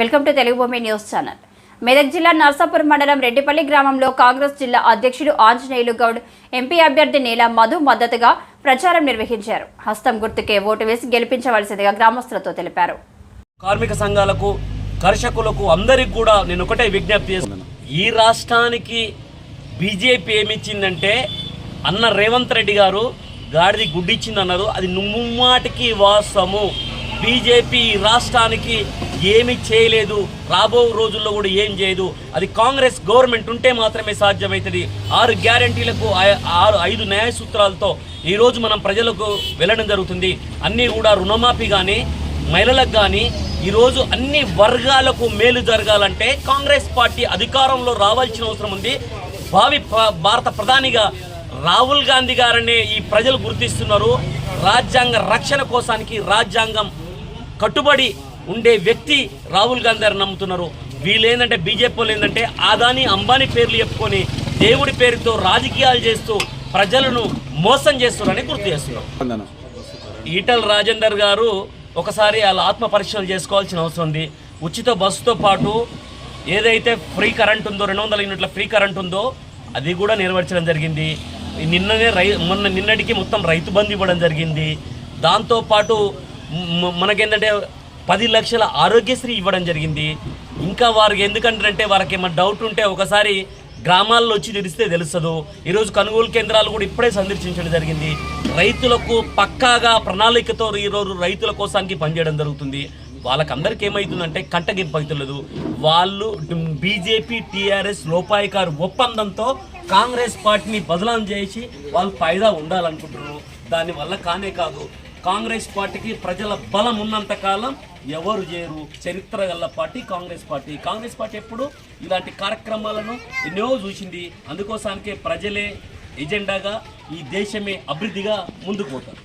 Welcome to Telugu భూమి news channel. Medak జిల్లా నర్సాపూర్ మండలం రెడ్డిపల్లి గ్రామంలో కాంగ్రెస్ జిల్లా అధ్యక్షుడు ఆంజనేయులు గౌడ్ ఎంపీ అభ్యర్థి నీల మధు మద్దతుగా ప్రచారం నిర్వహించారు. హస్తం గుర్తుకే ఓటు వేసి గెలిపించవలసిందిగా గ్రామస్తులతో తెలిపారు. కార్మిక సంఘాలకు కర్షకులకు అందరికి కూడా నేను ఒకటే విజ్ఞప్తి చేస్తున్నాను ఈ రాష్ట్రానికి బీజేపీ ఏమిచ్చిందంటే అన్న రేవంత్ రెడ్డి గారు గాడిది గుడ్డిచ్చిందన్నారు. అది నుమ్మాటికి వాస్తవము బీజేపీ ఈ రాష్ట్రానికి ఏమి చేయలేదు. రాబో రోజుల్లో కూడా ఏం చేయదు. అది కాంగ్రెస్ గవర్నమెంట్ ఉంటే మాత్రమే సాధ్యమవుతుంది. ఆరు గ్యారంటీలకు ఆరు ఐదు న్యాయ సూత్రాలతో ఈరోజు మనం ప్రజలకు వెళ్ళడం జరుగుతుంది. అన్నీ కూడా రుణమాఫీ కానీ మహిళలకు కానీ ఈరోజు అన్ని వర్గాలకు మేలు జరగాలంటే కాంగ్రెస్ పార్టీ అధికారంలో రావాల్సిన అవసరం ఉంది. భావి భారత ప్రధానిగా రాహుల్ గాంధీ గారనే ఈ ప్రజలు గుర్తిస్తున్నారు. రాజ్యాంగ రక్షణ కోసానికి రాజ్యాంగం కట్టుబడి ఉండే వ్యక్తి రాహుల్ గాంధీ గారు నమ్ముతున్నారు. వీళ్ళు ఏంటంటే బీజేపీ వాళ్ళు ఏంటంటే ఆదాని అంబానీ పేర్లు చెప్పుకొని దేవుడి పేరుతో రాజకీయాలు చేస్తూ ప్రజలను మోసం చేస్తున్నారని గుర్తు చేస్తున్నారు ఈటల్ రాజేందర్ గారు ఒకసారి వాళ్ళ ఆత్మ పరీక్షలు చేసుకోవాల్సిన అవసరం ఉంది. ఉచిత బస్సుతో పాటు ఏదైతే ఫ్రీ కరెంట్ ఉందో రెండు వందల యూనిట్ల ఫ్రీ కరెంట్ ఉందో అది కూడా నెరవేర్చడం జరిగింది. నిన్ననే రై మొన్న నిన్నటికి మొత్తం రైతు బంధు ఇవ్వడం జరిగింది. దాంతోపాటు మనకేంటంటే పది లక్షల ఆరోగ్యశ్రీ ఇవ్వడం జరిగింది. ఇంకా వారికి ఎందుకంటే వారికి ఏమైనా డౌట్ ఉంటే ఒకసారి గ్రామాల్లో వచ్చి తెలిస్తే తెలుస్తుంది. ఈరోజు కొనుగోలు కేంద్రాలు కూడా ఇప్పుడే సందర్శించడం జరిగింది. రైతులకు పక్కాగా ప్రణాళికతో ఈరోజు రైతుల కోసానికి పనిచేయడం జరుగుతుంది. వాళ్ళకందరికీ ఏమవుతుందంటే కంటగింపు అవుతులేదు. వాళ్ళు బీజేపీ టీఆర్ఎస్ లోపాయికారు ఒప్పందంతో కాంగ్రెస్ పార్టీని బదలాం చేసి వాళ్ళు ఫైదా ఉండాలనుకుంటున్నారు. దానివల్ల కానే కాదు. కాంగ్రెస్ పార్టీకి ప్రజల బలం ఉన్నంత కాలం ఎవరు చేయరు. చరిత్ర గల party Congress party. Congress party ఎప్పుడు ఇలాంటి కార్యక్రమాలను ఎన్నో చూసింది. అందుకోసానికే ప్రజలే ఎజెండాగా ఈ దేశమే అభివృద్ధిగా ముందుకు పోతారు.